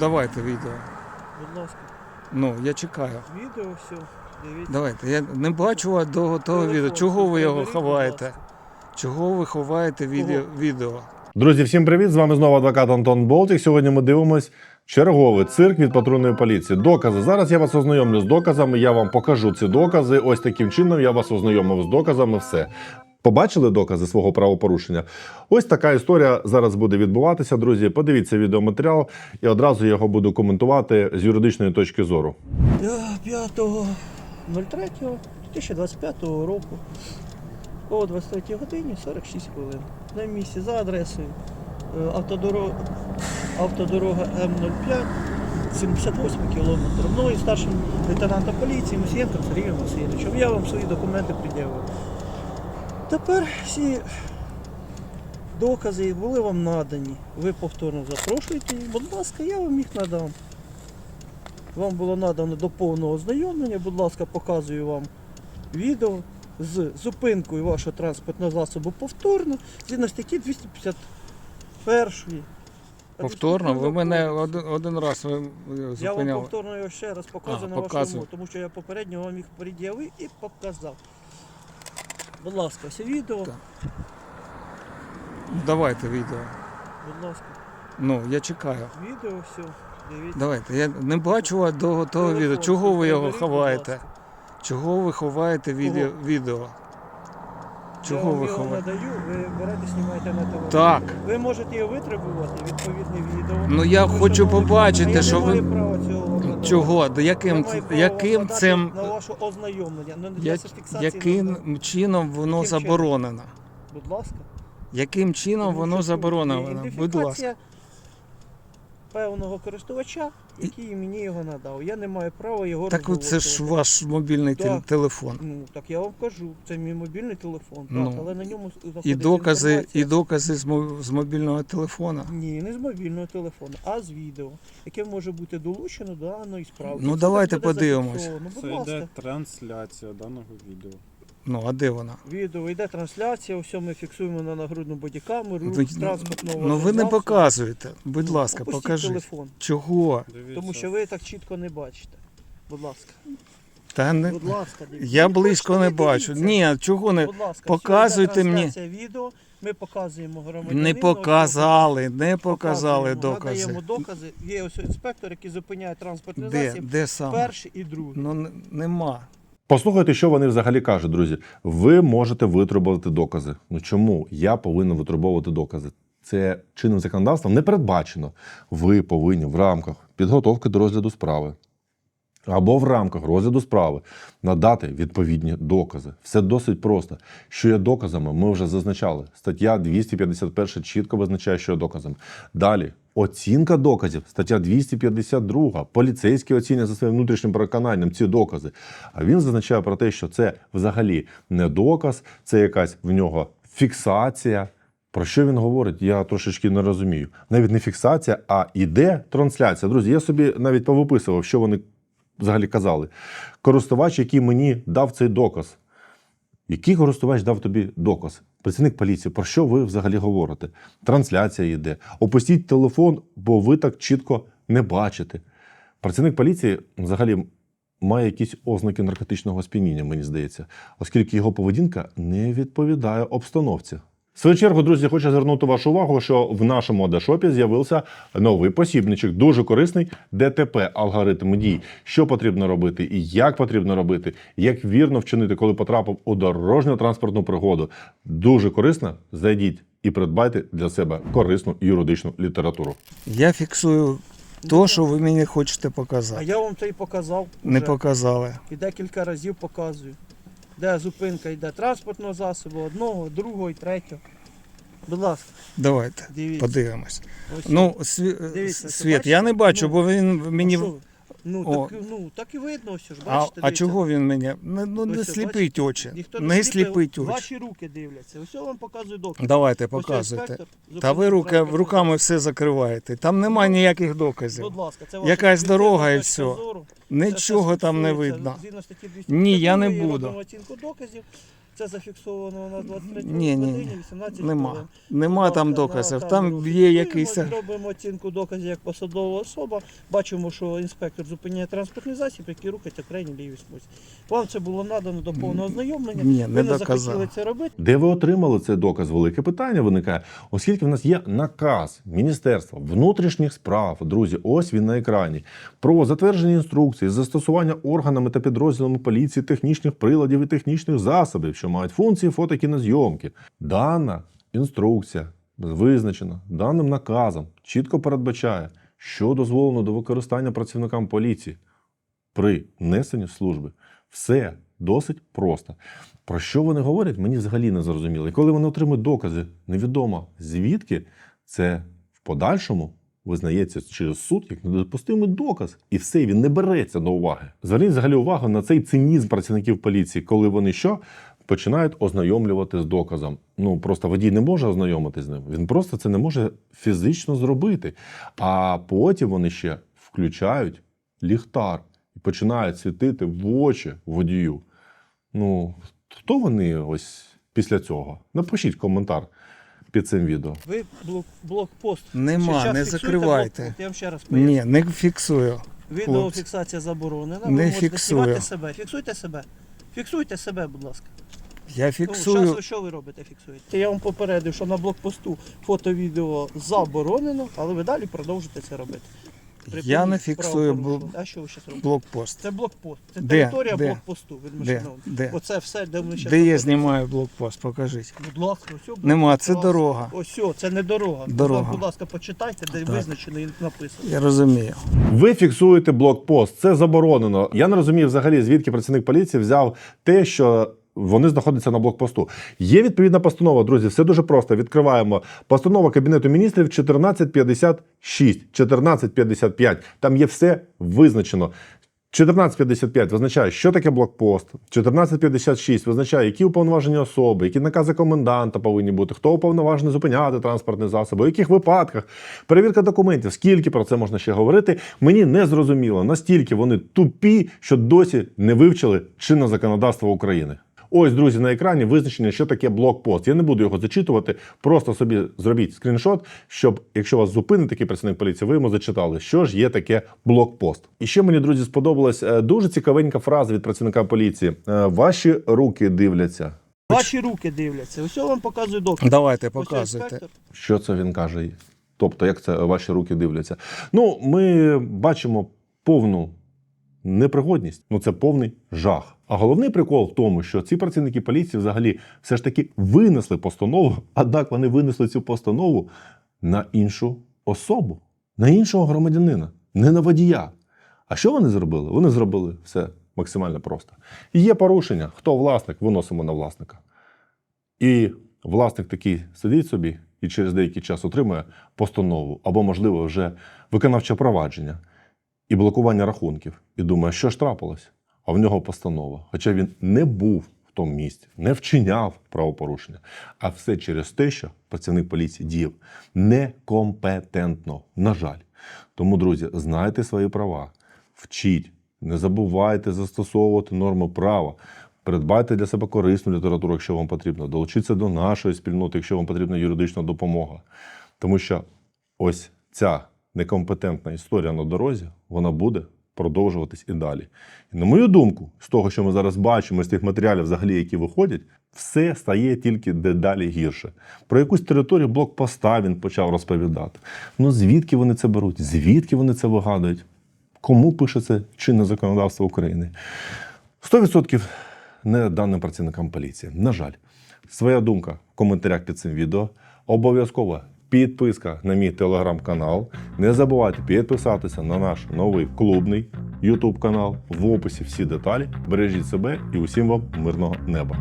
Давайте відео. Будь ласка, Ну, я чекаю. відео все. Дивіться. Давайте. Я не бачу вас до того Телефон відео. Чого ви його приберіть, будь ховаєте? ласка. Чого ви ховаєте відео? відео? Друзі, всім привіт! З вами знову адвокат Антон Болтік. Сьогодні ми дивимось черговий цирк від патрульної поліції. Докази. Зараз я вас ознайомлю з доказами. Я вам покажу ці докази. Ось таким чином я вас ознайомив з доказами. Все. Побачили докази свого правопорушення? Ось така історія зараз буде відбуватися, друзі. Подивіться відеоматеріал і одразу його буду коментувати з юридичної точки зору. Я 5.03.2025 року о 23 годині 46 хвилин. На місці за адресою е, автодорога, автодорога М05, 78 кілометр. Мною старшим лейтенантом поліції Мусієнком Сергієм Васильовичем. Я вам свої документи пред'явив. Тепер всі докази були вам надані. Ви повторно запрошуєте. їх. Будь ласка, я вам їх надам. Вам було надано до повного ознайомлення. Будь ласка, показую вам відео з зупинкою вашого транспортного засобу повторно, згідно статті 251. Повторно? Ви мене один, один раз ви е, Я вам повторно його ще раз показую А, на вашому, тому що я попередньо вам їх пред'явив і показав. Будь ласка, ось відео. Так. Давайте відео. Будь ласка, Ну, я чекаю. відео все. Дивіться. Давайте. Я не бачу вас до того Телефон відео. Чого ви його ховаєте? Чого ви ховаєте відео? відео? Чого я ви його ховаєте? надаю, ви берете, знімаєте на телефон. Так. Ви можете його витребувати, відповідне відео. Ну, я Ви хочу шановні, побачити, а я що не ви- маю права цього. Чого? Яким, яким цим на ваше ознайомлення, ну, для я- фіксації яким чином воно заборонено? Будь ласка. Яким чином воно заборонено? Будь ласка. Певного користувача, який мені його надав. Я не маю права його Так це ж ваш мобільний Так. телефон. Ну, так я вам кажу, це мій мобільний телефон, Ну, так, але на ньому І докази, інформація. і докази з мо- з мобільного телефона. Ні, не з мобільного телефону, а з відео, яке може бути долучено до даної справи. Ну, Це давайте подивимось. Будь Це йде трансляція даного відео. Ну, а де вона? Відео йде трансляція, все ми фіксуємо на нагрудну бодікамеру, рух транспортного ну ви не засобу. показуєте. Будь Ну, ласка, опустіть покажіть. телефон, Чого? Дивіться. тому що ви так чітко не бачите. Будь ласка. Та не Будь ласка, дивіться. я Ну, близько не бачу. Ні, чого не Будь ласка, показуйте мені. трансляція відео, ми показуємо громадянину. не показали, не показали докази. Надаємо докази. Є ось інспектор, який зупиняє транспортний Де, засіб. де саме? Перший і другий. Ну н- нема. Послухайте, що вони взагалі кажуть, друзі. Ви можете витребувати докази. Ну чому я повинен витребовувати докази? Це чинним законодавством не передбачено. Ви повинні в рамках підготовки до розгляду справи або в рамках розгляду справи надати відповідні докази. Все досить просто. Що є доказами, ми вже зазначали. Стаття 251 чітко визначає, що є доказами. Далі. Оцінка доказів, стаття 252. Поліцейські оцінює за своїм внутрішнім переконанням ці докази. А він зазначає про те, що це взагалі не доказ, це якась в нього фіксація. Про що він говорить, я трошечки не розумію. Навіть не фіксація, а іде трансляція. Друзі, я собі навіть повиписував, що вони взагалі казали. Користувач, який мені дав цей доказ. Який користувач дав тобі доказ? Працівник поліції, про що ви взагалі говорите? Трансляція йде. Опустіть телефон, бо ви так чітко не бачите. Працівник поліції взагалі має якісь ознаки наркотичного сп'яніння, мені здається, оскільки його поведінка не відповідає обстановці. В свою чергу, друзі, хочу звернути вашу увагу, що в нашому Адашопі з'явився новий посібничок, дуже корисний ДТП алгоритм дій. Що потрібно робити і як потрібно робити, як вірно вчинити, коли потрапив у дорожню транспортну пригоду. Дуже корисно. Зайдіть і придбайте для себе корисну юридичну літературу. Я фіксую то, що ви мені хочете А показати. я вам це і показав. Не вже. показали. І декілька разів показую. Де зупинка йде транспортного засобу, одного, другого і третього. Будь ласка, Давайте дивіться. подивимось. Ось Ну, сві... Дивіться, це світ, бачите? я не бачу, Ну, бо він А мені. що ви? Ну, О. так, ну, так і видно, ось ж, А, бачите, а дивіться. чого він мені? Не, ну, не Ось це, сліпить бачите? очі. Ніхто Не сліпить, очі. Ваші руки дивляться. Ось я вам показую доказ. Давайте, Ось показуйте. інспектор Та ви руки, транспортний руками все закриваєте. Там немає ніяких доказів. Будь ласка, це ваша Якась суб'єктивна дорога і точка все. зору. Це Нічого там не стосується видно. згідно статті Ні, я не буду. робимо оцінку доказів. Це зафіксовано у нас 23 Ні, ні, годині, 18 Нема. хвилин. Нема там доказів. Там є якийсь. Робимо оцінку доказів як посадова особа. Бачимо, що інспектор зупиняє транспортний засіб, який рухається крайній лівій смузі. Вам це було надано до повного ознайомлення. Ні, Ви не не доказав. захотіли це робити. Де ви отримали цей доказ? Велике питання виникає, оскільки в нас є наказ Міністерства внутрішніх справ, друзі, ось він на екрані, про затвердження інструкції застосування органами та підрозділами поліції технічних приладів і технічних засобів, що мають функції фотокінозйомки. Дана інструкція визначена даним наказом, чітко передбачає, що дозволено до використання працівникам поліції при несенні служби. Все досить просто. Про що вони говорять, мені взагалі не зрозуміло. І коли вони отримують докази, невідомо звідки, це в подальшому визнається через суд як недопустимий доказ. І все, він не береться до уваги. Зверніть взагалі увагу на цей цинізм працівників поліції, коли вони що? Починають ознайомлювати з доказом. Ну просто водій не може ознайомитись з ним. Він просто це не може фізично зробити. А потім вони ще включають ліхтар і починають світити в очі водію. Ну, хто вони ось після цього? Напишіть коментар під цим відео. Ви блок, блокпост. Нема, щас не закривайте. блокпост. Я вам ще раз поясню. Ні, не фіксую. Відеофіксація заборонена. Не ви можете фіксую. знімати себе. Фіксуйте себе. Фіксуйте себе, будь ласка. Я Ну, фіксую. щас, що ви робите, фіксуєте? Я вам попередив, що на блокпосту фото-відео заборонено, але ви далі продовжуєте це робити. Я не фіксую бл- А що ви зараз робите? блокпост. Це блокпост. Це Де? територія Де? блокпосту. Де? Де? Оце все, де ми ще Де я знімаю блокпост? Покажіть. Будь ласка, ось. о, Нема, це будь ласка. дорога. Ось, о, це не дорога. Дорога. Будь ласка, почитайте, де Так. визначено і написано. Я розумію. Ви фіксуєте блокпост. Це заборонено. Я не розумію взагалі, звідки працівник поліції взяв те, що. Вони знаходяться на блокпосту. Є відповідна постанова, друзі. Все дуже просто. Відкриваємо постанова Кабінету міністрів 1456, 1455. Там є все визначено. 1455 визначає, що таке блокпост. 1456 визначає, які уповноважені особи, які накази коменданта повинні бути, хто уповноважений зупиняти транспортні засоби, у яких випадках, перевірка документів, скільки про це можна ще говорити. Мені не зрозуміло, настільки вони тупі, що досі не вивчили чинне законодавство України. Ось, друзі, на екрані визначення, що таке блокпост. Я не буду його зачитувати, просто собі зробіть скріншот, щоб, якщо вас зупинить такий працівник поліції, ви йому зачитали, що ж є таке блокпост. І ще мені, друзі, сподобалась е, дуже цікавенька фраза від працівника поліції. Е, Ваші руки дивляться. Ваші руки дивляться. Ось я вам показую доказ. Давайте, показуйте. Що це він каже? Тобто, як це ваші руки дивляться? Ну, ми бачимо повну непригодність, ну це повний жах. А головний прикол в тому, що ці працівники поліції взагалі все ж таки винесли постанову, однак вони винесли цю постанову на іншу особу, на іншого громадянина, не на водія. А що вони зробили? Вони зробили все максимально просто. Є порушення, хто власник, виносимо на власника. І власник такий сидить собі і через деякий час отримує постанову або, можливо, вже виконавче провадження і блокування рахунків. І думає, що ж трапилось? А в нього постанова. Хоча він не був в тому місці, не вчиняв правопорушення. А все через те, що працівник поліції діяв некомпетентно. На жаль. Тому, друзі, знайте свої права, вчіть, не забувайте застосовувати норми права. Придбайте для себе корисну літературу, якщо вам потрібно. Долучіться до нашої спільноти, якщо вам потрібна юридична допомога. Тому що ось ця некомпетентна історія на дорозі, вона буде продовжуватись і далі. І на мою думку, з того, що ми зараз бачимо, з тих матеріалів, взагалі, які виходять, все стає тільки дедалі гірше. Про якусь територію блокпоста він почав розповідати. Ну звідки вони це беруть? Звідки вони це вигадують? Кому пише це чинне законодавство України? 100% не даним працівникам поліції. На жаль, своя думка в коментарях під цим відео. Обов'язково підписка на мій телеграм-канал. Не забувайте підписатися на наш новий клубний YouTube канал. В описі всі деталі. Бережіть себе і усім вам мирного неба.